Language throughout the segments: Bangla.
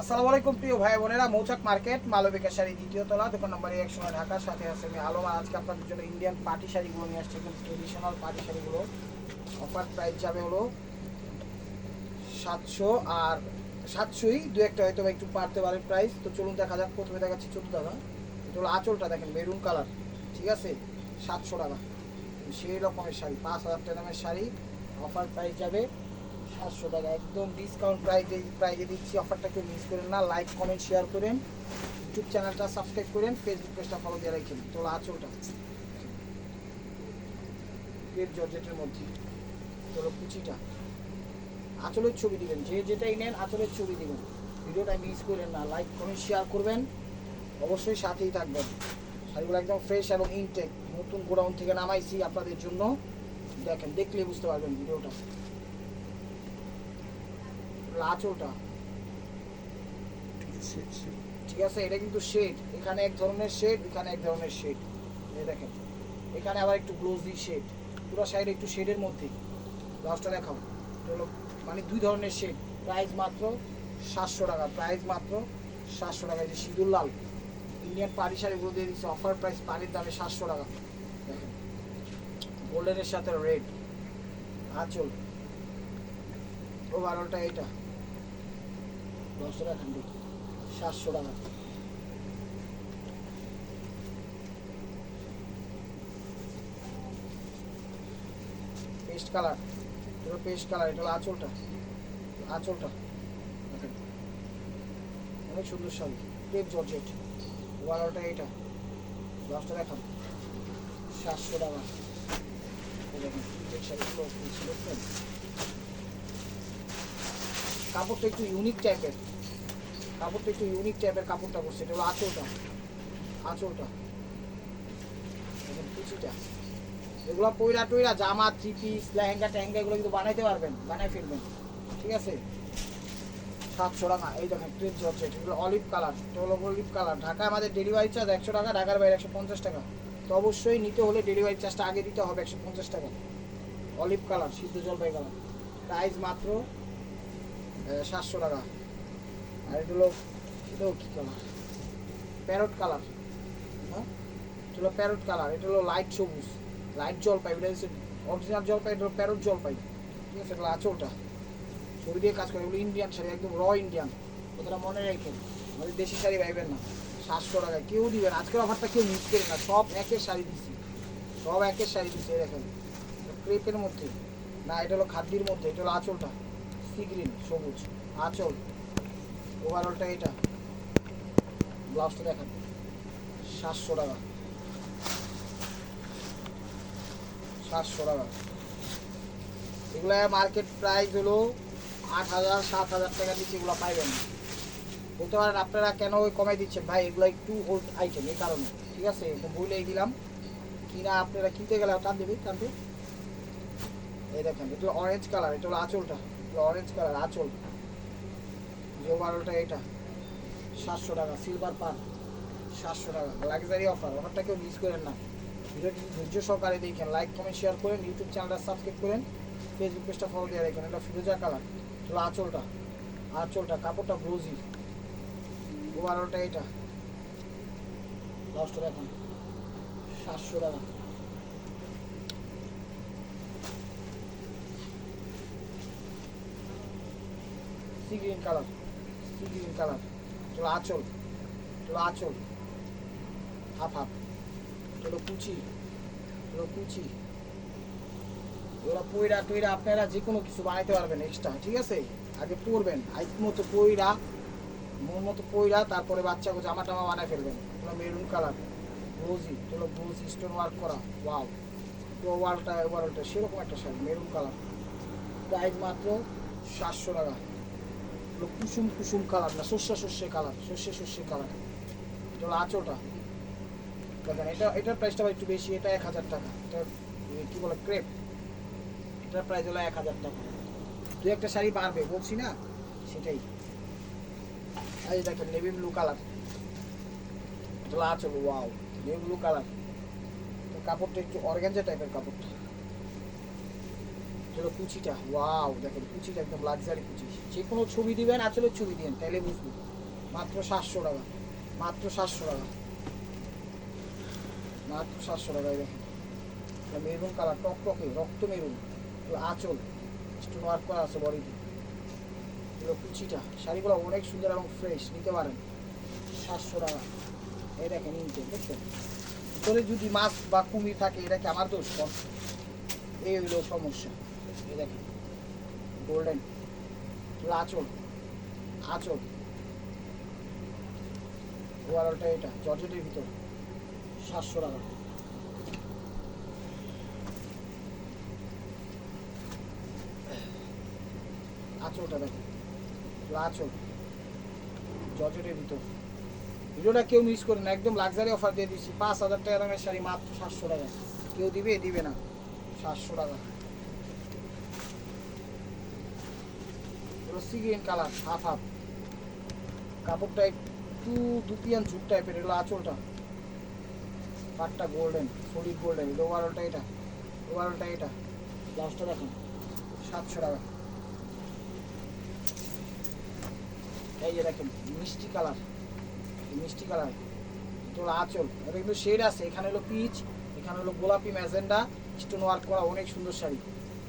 আসসালামু আলাইকুম, প্রিয় ভাই বোনেরা। মৌচাক মার্কেট মালবিকা শাড়ি দ্বিতীয় তলা, দোকান নম্বর একশো নয় ঢাকার সাথে আছে আমি আলম। আজকে আপনাদের জন্য ইন্ডিয়ান পার্টি শাড়িগুলো নিয়ে আসছি। একদম ট্রেডিশনাল পার্টি শাড়িগুলো। অফার প্রাইস যাবে হলো সাতশো আর সাতশোই। দু একটা হয়তো একটু পারতে পারে প্রাইস তো চলুন দেখা যাক, প্রথমে দেখাচ্ছি চোদ্দ টাকা। এটা হলো আঁচলটা দেখেন মেরুন কালার ঠিক আছে? সাতশো টাকা। সেই রকমের শাড়ি, পাঁচ হাজার টাকার শাড়ি। অফার প্রাইস যাবে সাতশো টাকা। একদম ডিসকাউন্ট প্রাইজে প্রাইজে দিচ্ছি অফারটা কেউ মিস করেন না। লাইক কমেন্ট শেয়ার করেন। ইউটিউব চ্যানেলটা সাবস্ক্রাইব করেন ফেসবুক পেজটা ফলো দিয়ে রাখেন। তোলা আঁচলটা পেট জর্জেটের মধ্যে। তোলো কুচিটা। আঁচলের ছবি দিবেন। যে যেটাই নেন, আঁচলের ছবি দিবেন। ভিডিওটা মিস করেন না। লাইক কমেন্ট শেয়ার করবেন। অবশ্যই সাথেই থাকবেন। শাড়িগুলো একদম ফ্রেশ এবং ইনটেক নতুন গোডাউন থেকে নামাইছি আপনাদের জন্য। দেখেন দেখলে বুঝতে পারবেন ভিডিওটা। আঁচলটা ঠিক আছে এটা কিন্তু শেড এখানে এক ধরনের শেড এখানে এক ধরনের শেড দেখেন এখানে আবার একটু গ্লোজি শেড পুরো সাইড একটু শেডের মধ্যে। লাস্টটা দেখাও। হলো মানে দুই ধরনের শেড প্রাইস মাত্র সাতশো টাকা। প্রাইস মাত্র সাতশো টাকা। এই যে সিঁদুর লাল ইন্ডিয়ান পাড়ি শাড়িগুলো দিয়ে দিচ্ছে। অফার প্রাইস পানির দামে সাতশো টাকা। দেখেন গোল্ডেনের সাথে রেড আঁচল ওভারঅলটা এটা দশশো টাকা দেখি সাতশো টাকা। Paste colour. এটা পেস্ট কালার, এটা আঁচলটা। আঁচলটা। অনেক সুন্দর শাড়ি পেপ জর্জেট। ওভারঅলটা এটা। দশটা দেখান সাতশো টাকা। কাপড়টা একটু ইউনিক টাইপের কাপড়টা একটু ইউনিক টাইপের কাপড়টা করছে এটা হলো আঁচলটা। আঁচলটা। কুচিটা। এগুলো পয়রা টয়রা জামা থ্রি পিস লেহেঙ্গা টেহেঙ্গা এগুলো কিন্তু বানাইতে পারবেন, বানাই ফেলবেন। ঠিক আছে? সাতশো টাকা। এই দেখেন ট্রেড জর্জেট এগুলো অলিভ কালার এটা হলো অলিভ কালার ঢাকায় আমাদের ডেলিভারি চার্জ একশো টাকা, ঢাকার বাইরে একশো পঞ্চাশ টাকা। তো অবশ্যই নিতে হলে ডেলিভারি চার্জটা আগে দিতে হবে, একশো পঞ্চাশ টাকা। অলিভ কালার সিদ্ধ জলপাই কালার প্রাইস মাত্র সাতশো টাকা। আর এটা হলো এটাও কী কালার? Parrot colour. হ্যাঁ? এটা হলো প্যারট কালার, এটা হলো লাইট সবুজ, লাইট জলপাই, এটা হচ্ছে অরিজিনাল জলপাই, এটা হলো প্যারট জলপাই। ঠিক আছে, এগুলো আঁচলটা ছবি দিয়ে কাজ করে, এগুলো ইন্ডিয়ান শাড়ি, একদম র ইন্ডিয়ান কথাটা মনে রাখেন আমাদের দেশি শাড়ি পাইবেন না। সাতশো টাকায় কেউ দিবেন আজকের অফারটা কেউ মিস করেন না, সব একের শাড়ি দিচ্ছি সব একের শাড়ি দিচ্ছি দেখেন। ক্রেপের মধ্যে। না, এটা হলো খাদ্যির মধ্যে, এটা হলো আঁচলটা। সি গ্রিন, সবুজ, আঁচল। ওভারঅলটা এটা ব্লাউজটা দেখান। সাতশো টাকা। সাতশো টাকা। এগুলো মার্কেট প্রাইস হলো আট হাজার, সাত হাজার টাকা নিচে এগুলো পাইবেন না। বলতে পারেন আপনারা কেন ওই কমাই দিচ্ছেন? ভাই, এগুলো একটু হোল্ড আইটেম এই কারণে। ঠিক আছে? বলেই দিলাম। কিনা আপনারা কিনতে গেলে টান দেবে টান দেবে। এই দেখেন, এটা অরেঞ্জ কালার এটা হলো আঁচলটা। অরেঞ্জ কালার আঁচল। বারোটা এটা। সাতশো টাকা সিলভার পার। সাতশো টাকা লাক্সারি অফার অফারটা কেউ মিস করেন না। ভিডিওটি ধৈর্য সহকারে দেখেন লাইক কমেন্ট শেয়ার করেন ইউটিউব চ্যানেলটা সাবস্ক্রাইব করেন ফেসবুক পেজটা ফলো দিয়ে রাখেন। এটা ফিরোজা কালার চলো আঁচলটা। আঁচলটা, কাপড়টা ব্রোজি বারোটা এটা। লাস্টটা দেখেন সাতশো টাকা। Sea green colour green colour. চলো আঁচল। চলো আঁচল। Half half. চলো কুচি। চলো কুচি। ওরা পয়রা টয়রা আপনারা যে কোনো কিছু বানাইতে পারবেন এক্সট্রা ঠিক আছে? আগে পরবেন। আইক মতো পয়রা মন মতো পয়রা তারপরে বাচ্চাকে জামা টামা বানায় ফেলবেন। এগুলো মেরুন কালার। ব্রোজি এগুলো ব্রোজি স্টোন ওয়ার্ক করা ওয়াও তো ওয়ালটা ওয়ালটা সেরকম একটা শাড়ি, মেরুন কালার। প্রাইস মাত্র সাতশো টাকা। কুসুম কুসুম কালার না, শস্য সর্ষে কালার সর্ষে সর্ষে কালার। এটা হলো আঁচলটা। দেখেন, এটা, এটার প্রাইসটা একটু বেশি, এটা এক হাজার টাকা। এটা কী কি বলে ক্রেপ এটার প্রাইস হলো এক হাজার টাকা। দু একটা শাড়ি বাড়বে, বলছি না? সেটাই। এই দেখেন নেভি ব্লু কালার এটা হলো আঁচল ওয়াও নেভি ব্লু কালার কাপড়টা একটু অর্গ্যাঞ্জা টাইপের কাপড়টা। চলো কুচিটা, ওয়াও, দেখেন কুচিটা একদম লাক্সারি কুচি। যে কোনো ছবি দিবেন আসলে ছবি দিবেন তাহলে বুঝব। মাত্র সাতশো টাকা, মাত্র সাতশো টাকা। মাত্র সাতশো টাকায় দেখেন। মেরুন কালার টক টকে রক্ত মেরুন আঁচল স্টোন ওয়ার্ক করা আছে বডিতে। এগুলো কুচিটা, শাড়িগুলো অনেক সুন্দর এবং ফ্রেশ নিতে পারেন। সাতশো টাকা। এই দেখেন ইনটে দেখছেন? ভিতরে যদি মাছ বা কুমির থাকে, এটা কি আমার দোষ? এই হইল সমস্যা। এই দেখেন গোল্ডেন আঁচল আঁচল। ওয়ারটা এটা, জর্জেটের ভিতর, সাতশো টাকা। আঁচলটা দেখেন আঁচল, জর্জেটের ভিতর। ভিডিওটা কেউ মিস করে না, একদম লাক্সারি অফার দিয়ে দিচ্ছি পাঁচ হাজার টাকা দামের শাড়ি, মাত্র সাতশো টাকা। কেউ দিবে দিবে না, সাতশো টাকা। Sea green colour, half half. কাপড়টা একটু দুপিয়ান ঝুট টাইপের, এগুলো আঁচলটা। পাটটা গোল্ডেন সলিড গোল্ডেন এটা এটা ওভারঅলটা এটা। ব্লাউজটা দেখুন, সাতশো টাকা। এই যে দেখেন, মিষ্টি কালার মিষ্টি কালার। তো আঁচল এটা কিন্তু শেড আছে, এখানে হলো পিচ এখানে হলো গোলাপি ম্যাজেন্ডা স্টোন ওয়ার্ক করা অনেক সুন্দর শাড়ি।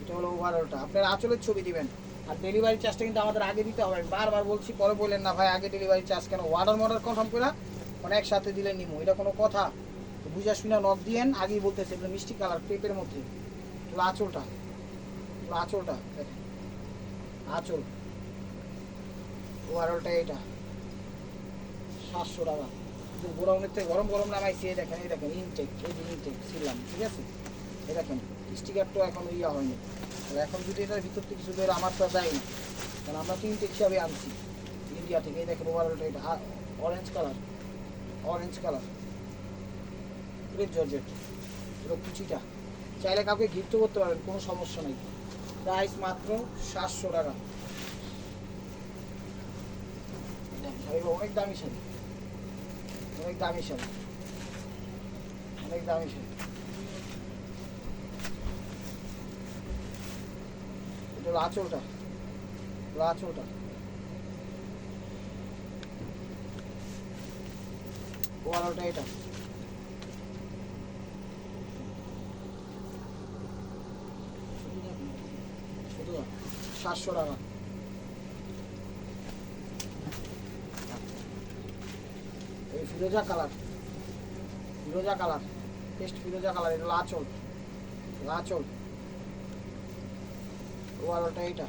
এটা হলো ওভারঅলটা আপনার আঁচলের ছবি দিবেন। আর ডেলিভারি চার্জটা কিন্তু আমাদের আগে দিতে হবে। বারবার বলছি, পরে বললেন না ভাই, আগে ডেলিভারি চার্জ কেন? অর্ডার মর্ডার কনফার্ম করে মানে একসাথে দিলে নিমো। এটা কোনো কথা। বুঝা শুনে নক দিয়েন, আগেই বলতেছে এগুলো মিষ্টি কালার পেপের মধ্যে। এগুলো আঁচলটা। এগুলো আঁচলটা আঁচল। ওভারঅলটা এটা সাতশো টাকা। গোডাউনের থেকে গরম গরম নামাইছি, এই দেখেন এই দেখেন ইনটেক এই যে ইনটেক ছিলাম, ঠিক আছে? এই দেখেন। স্টিকারটাও এখন ইয়া হয়নি। আর এখন যদি এটার ভিতর থেকে কিছু বের আমার তো আর না কারণ আমরা তো ইনটেক হিসাবে আনছি। ইন্ডিয়া থেকে, এই দেখেন ওভারঅলটা এটা orange colour orange colour red georgette এটা কুচিটা। চাইলে কাউকে গিফট করতে পারবেন, কোনো সমস্যা নেই। প্রাইস মাত্র সাতশো টাকা। অনেক দামি শাড়ি। অনেক দামি শাড়ি। অনেক দামি শাড়ি। হলো আঁচলটা। হলো আঁচলটা। ওয়ারটা এটা। সাতশো টাকা। এই ফিরোজা কালার। ফিরোজা কালার। পেস্ট ফিরোজা কালার, এটা হলো আঁচল। আঁচল ওয়ারটা এইটা।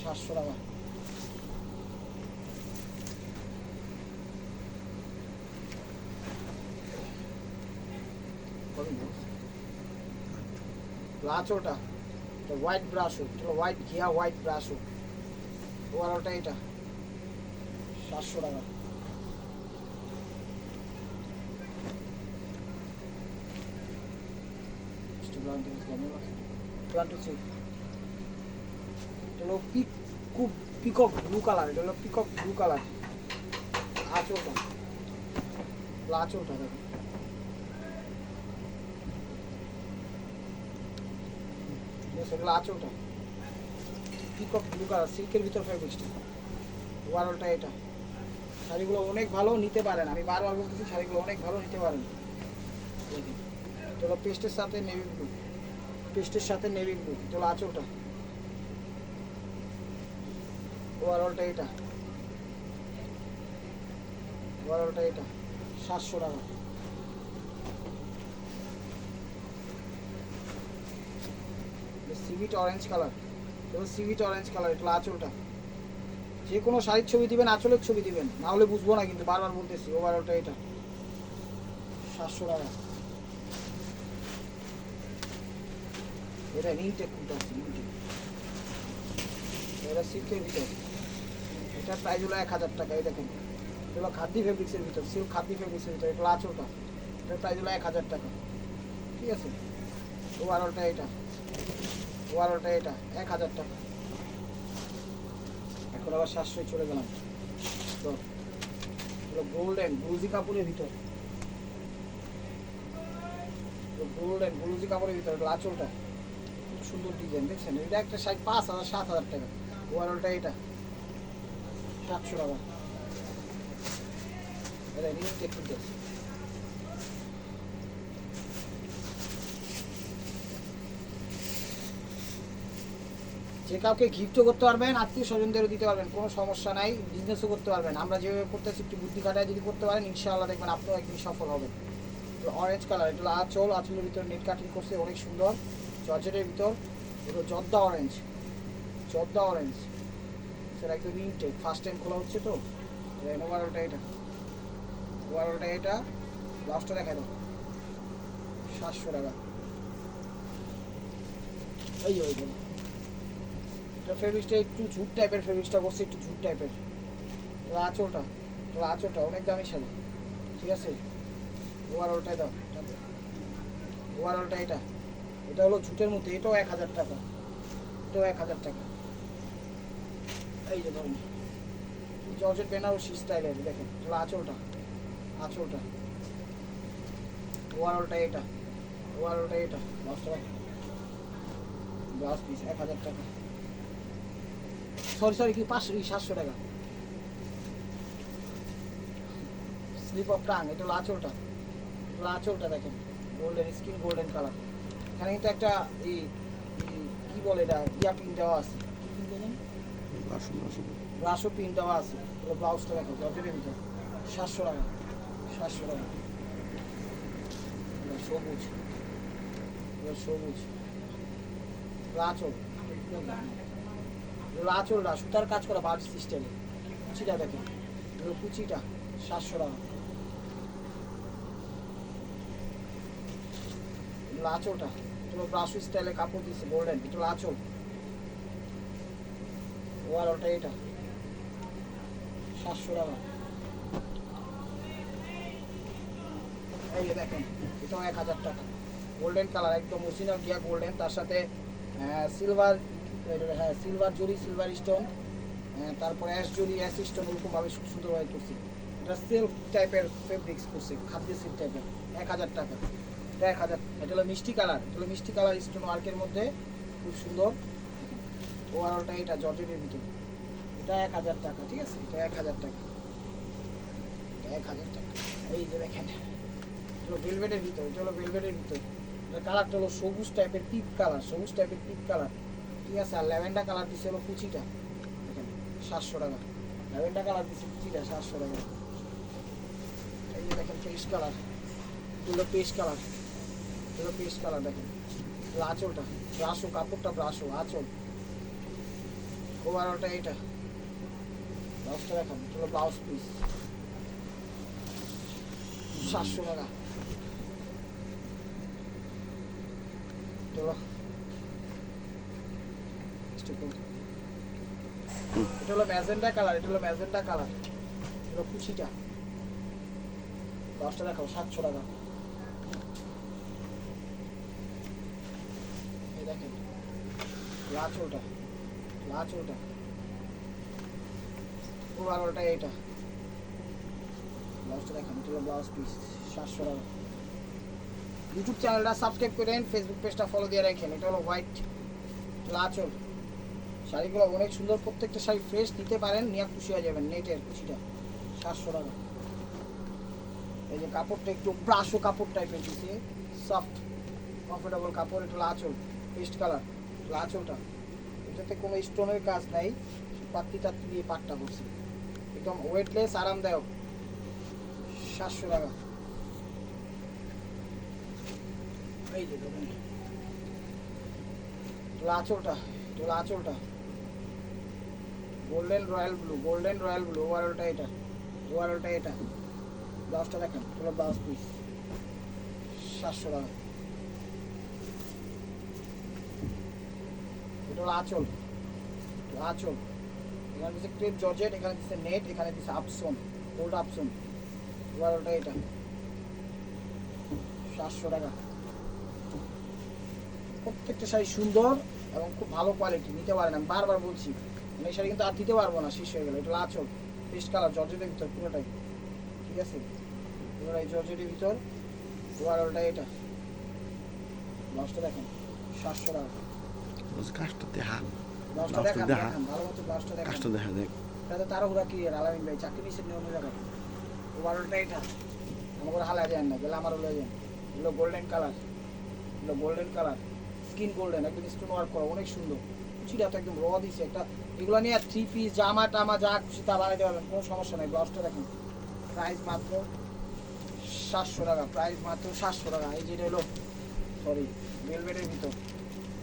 সাতশো টাকা। আঁচলটা এটা হোয়াইট ব্রাশ হোক এটা হোয়াইট ঘিয়া হোয়াইট ব্রাশ হোক ওয়ারটা এটা সাতশো টাকা। এটা হলো পিক খুব পিকক ব্লু কালার এটা হলো পিকক ব্লু কালার আঁচলটা। আঁচলটা, দেখো। ব্লু কালার সিল্কের এটা। শাড়িগুলো অনেক ভালো নিতে পারেন। আমি বারবার বলতেছি, শাড়িগুলো অনেক ভালো নিতে পারেন। পেস্টের সাথে নেভি ব্লু পেস্টের সাথে ব্লু এটা হলো আঁচলটা ওভারঅলটা এটা। ওভারঅলটা এটা। সাতশো টাকা। সিভিট অরেঞ্জ কালার এবং সিভিট অরেঞ্জ কালার এটা আঁচলটা যে কোনো শাড়ির ছবি দিবেন, আঁচলের ছবি দিবেন। না হলে বুঝব না কিন্তু বারবার বলতেছি, ওভারঅলটা এটা। সাতশো টাকা। ইনটেক কোনটা আছে ইনটেক এটা সিল্কের ভিতর। এটার প্রাইস হলো এক হাজার টাকা, এই দেখেন। এটা হলো খাদ্দি ফেব্রিক্সের ভিতর সিল্ক খাদ্দি ফেব্রিক্সের ভিতর, এটা হলো আঁচলটা। এটার প্রাইস হলো এক হাজার টাকা। ঠিক আছে? ওভারঅলটা এটা। ওভারঅলটা এটা, এক হাজার টাকা। এখন আবার সাতশোয় চলে গেলাম। তো, হলো গোল্ডেন ব্লুজি কাপড়ের ভিতর। গোল্ডেন ব্লুজি কাপড়ের ভিতর আঁচলটা। সুন্দর ডিজাইন দেখছেন? এটা একটা শাড়ি পাঁচ হাজার, সাত হাজার টাকা। ওভারঅলটা এটা। সাতশো টাকা। যে কাউকে গিফটও করতে পারবেন, আত্মীয় স্বজনদেরও দিতে পারবেন, কোনো সমস্যা নাই বিজনেসও করতে পারবেন। আমরা যেভাবে করতেছি, একটু বুদ্ধি খাটায় যদি করতে পারেন, ইনশাআল্লাহ দেখবেন আপনিও একদিন সফল হবেন। অরেঞ্জ কালার এটা আঁচল আঁচলের ভিতরে নেট কাটিং করছে, অনেক সুন্দর। জর্জেটের ভিতর এগুলো জর্দা অরেঞ্জ জর্দা অরেঞ্জ সেটা একদম ইনটেক ফার্স্ট টাইম খোলা হচ্ছে তো? ওভারঅলটা এটা। ওভারঅলটা এটা লাস্টটা দেখা দাও। সাতশো টাকা। এই ওই জন্য এটা ফেব্রিক্সটা একটু ঝুট টাইপের ফেব্রিক্সটা করছে একটু ঝুট টাইপের আঁচলটা আঁচলটা অনেক দামি শাড়ি। ঠিক আছে? ওভারঅলটাই দাও। ওভারঅলটা এটা। এটা হলো ঝুটের মধ্যে, এটাও এক হাজার টাকা। এটাও এক হাজার টাকা। এই যে ধরুন, জর্জেট বেনারসি স্টাইলের, দেখেন এটা আঁচলটা আঁচলটা। ওভারঅলটা এটা ওভারঅলটা এটা দশটা ব্লাউজ পিস এক হাজার টাকা। সরি সরি কি পাঁচশো সাতশো টাকা। স্লিপ অফ টাং এটা হলো আঁচলটা। দেখেন গোল্ডেন স্কিন গোল্ডেন কালার এখানে কিন্তু একটা এই কি বলে এটা ইয়া প্রিন্ট দেওয়া আছে। ব্রাশও প্রিন্ট দেওয়া আছে। ব্লাউজটা দেখো জর্জেটের ভিতর। সাতশো টাকা সাতশো টাকা। সবুজ। সবুজ। এগুলো আঁচলটা সুতার কাজ করা বার্ড সিস্টেমে কুচিটা এগুলো কুচিটা সাতশো টাকা। এগুলো আঁচলটা। এগুলো ব্রাশ স্টাইলে কাপড় দিচ্ছে গোল্ডেন এগুলো আঁচল। ওয়ারটা এটা। সাতশো টাকা। এই যে দেখেন, এটাও এক হাজার টাকা। গোল্ডেন কালার একদম অরিজিনাল গিয়া গোল্ডেন তার সাথে সিলভার হ্যাঁ সিলভার জরি সিলভার স্টোন তারপরে অ্যাশ জরি অ্যাশ স্টোন ওরকমভাবে সুন্দরভাবে করছি। এটা সিল্ক টাইপের ফেব্রিক্স করছে খাদ্য সিল্ক টাইপের এক হাজার টাকা। এক হাজার, এটা হলো মিষ্টি কালার, এটা হলো মিষ্টি কালার স্টোন ওয়ার্কের মধ্যে, খুব সুন্দর। ওভারঅলটা এটা, জর্জেটের ভিতরে। এটা এক হাজার টাকা, ঠিক আছে? এটা এক হাজার টাকা। এক হাজার টাকা। এই যে দেখেন হলো ভেলভেটের ভিতর, এটা হলো ভেলভেটের ভিতর। কালারটা হলো সবুজ টাইপের পিপ কালার সবুজ টাইপের পিপ কালার ঠিক আছে? আর ল্যাভেন্ডার কালার দিচ্ছে হলো কুচিটা। দেখেন, সাতশো টাকা। ল্যাভেন্ডার কালার দিচ্ছে কুচিটা, সাতশো টাকা। এই যে দেখেন, পেস্ট কালার এগুলো পেস্ট কালার এগুলো পেস্ট কালার দেখেন। আঁচলটা। ব্রাশও কাপড়টা ব্রাশও আঁচল ওভারঅলটা এটা ব্লাউজটা দেখান এটা ব্লাউজ পিস সাতশো টাকা। এটা একটু এটা হলো ম্যাজেন্ডা কালার এটা হলো ম্যাজেন্ডা কালার এটা কুচিটা। ব্লাউজটা দেখাও, সাতশো টাকা। ইউটিউব চ্যানেলটা সাবস্ক্রাইব করেন ফেসবুক পেজটা ফলো দিয়ে রাখেন। এটা হলো হোয়াইট লাচল শাড়িগুলো অনেক সুন্দর, প্রত্যেকটা শাড়ি ফ্রেশ নিতে পারেন, নিয়ে খুশি হয়ে যাবেন নেটের কুচিটা সাতশো টাকা। এই যে কাপড়টা একটু ব্রাশো কাপড় টাইপের দিচ্ছে সফট কমফোর্টেবল কাপড়, এটা হলো আঁচল পেস্ট কালার লাচ আঁচলটা এটাতে কোনো স্টোনের কাজ নাই পাত্তি টাত্তি দিয়ে পাটটা করছি। একদম ওয়েটলেস আরামদায়ক। সাতশো টাকা। এই যে দেখুন। এটা আঁচলটা golden royal blue golden royal blue ওভারঅলটা এটা ওভারঅলটা এটা। ব্লাউজটা দেখেন হলো ব্লাউজ পিস সাতশো টাকা। এটা হলো আঁচল। আঁচল। এখানে দিচ্ছে ক্রেপ জর্জেট, এখানে দিচ্ছে নেট, এখানে দিচ্ছে আপসন গোল্ড আপসন। ওভারঅলটা এটা। সাতশো টাকা। প্রত্যেকটা শাড়ি সুন্দর এবং খুব ভালো কোয়ালিটি নিতে পারেন। আমি বারবার বলছি আমি এই শাড়ি কিন্তু আর দিতে পারব না, শেষ হয়ে গেল। এটা আঁচল। পেস্ট কালার জর্জেটের ভিতর, পুরোটাই। ঠিক আছে? পুরোটাই জর্জেটের ভিতর। ওভারঅলটা এটা। ব্লাউজটা দেখেন, সাতশো টাকা। কাজটা দেখা ব্লাউজটা দেখা। কাজটা দেখা দেখ তাহলে তাড়াহুড়া কি আর আলামিন ভাই চাকরি নিচ্ছেন অন্য জায়গায় ওভারঅলটা এটা আমাকে হালা যায় না গেলে আমারও লয়ে যান এগুলো গোল্ডেন কালার এগুলো গোল্ডেন কালার স্কিন গোল্ডেন একদম স্টোন ওয়ার্ক করা অনেক সুন্দর। কুচিটা তো একদম র দিছে একটা এগুলো নিয়ে থ্রি পিস জামা টামা যা খুশি তা বানাইতে পারবেন কোনো সমস্যা নাই। ব্লাউজটা দেখুন। প্রাইস মাত্র সাতশো টাকা প্রাইস মাত্র সাতশো টাকা। এই যেটা হলো সরি ভেলভেটের ভিতর।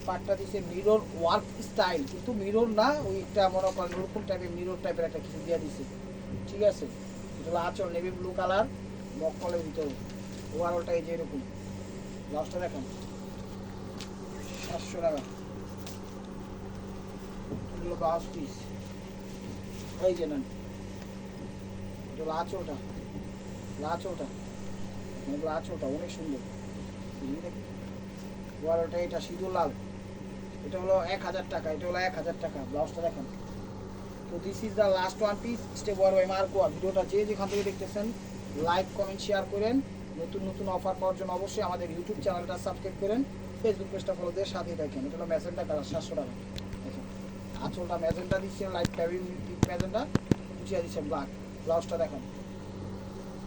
পাটটা দিছে মিরর ওয়ার্ক স্টাইল কিন্তু মিরর না, ওইটা মনে করেন ওরকম টাইপের মিরর টাইপের একটা কিছু দিয়ে দিছে। ঠিক আছে? এটা হলো আঁচল নেভি ব্লু কালার মকলের ভিতরে। ওভারঅলটা এই যে এরকম। ব্লাউজটা দেখেন। সাতশো টাকা। এগুলো ব্লাউজ পিস এই যে নেন। এটা হলো আঁচলটা। এগুলো আঁচলটা। অনেক সুন্দর। ওয়ারটা এটা সিঁদুর লাল। এটা হলো এক হাজার টাকা, এটা হলো এক হাজার টাকা, ব্লাউজটা দেখেন। তো this is the last one piece step war by মার্কোয়া ভিডিওটা যে যেখান থেকে দেখতেছেন লাইক কমেন্ট শেয়ার করেন। নতুন নতুন অফার পাওয়ার জন্য অবশ্যই আমাদের ইউটিউব চ্যানেলটা সাবস্ক্রাইব করেন ফেসবুক পেজটা ফলো দিয়ে সাথেই দেখেন এটা হলো ম্যাজেন্টা কালার সাতশো টাকা। দেখেন, আঁচলটা ম্যাজেন্টা দিচ্ছে লাইট প্যাভিন ম্যাজেন্টা কুচিয়া দিচ্ছে ব্ল্যাক ব্লাউজটা দেখেন।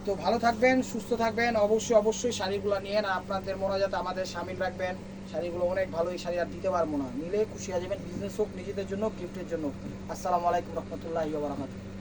তো ভালো থাকবেন, সুস্থ থাকবেন, অবশ্যই অবশ্যই শাড়িগুলো নিয়ে আপনাদের মনে যাতে আমাদের সামিল রাখবেন। শাড়িগুলো অনেক ভালো এই শাড়ি আর দিতে পারব না। নিলে খুশি হয়ে যাবেন। বিজনেস হোক, নিজেদের জন্য গিফটের জন্য। আসসালামু আলাইকুম রহমতুল্লাহ বারাকাতুহু।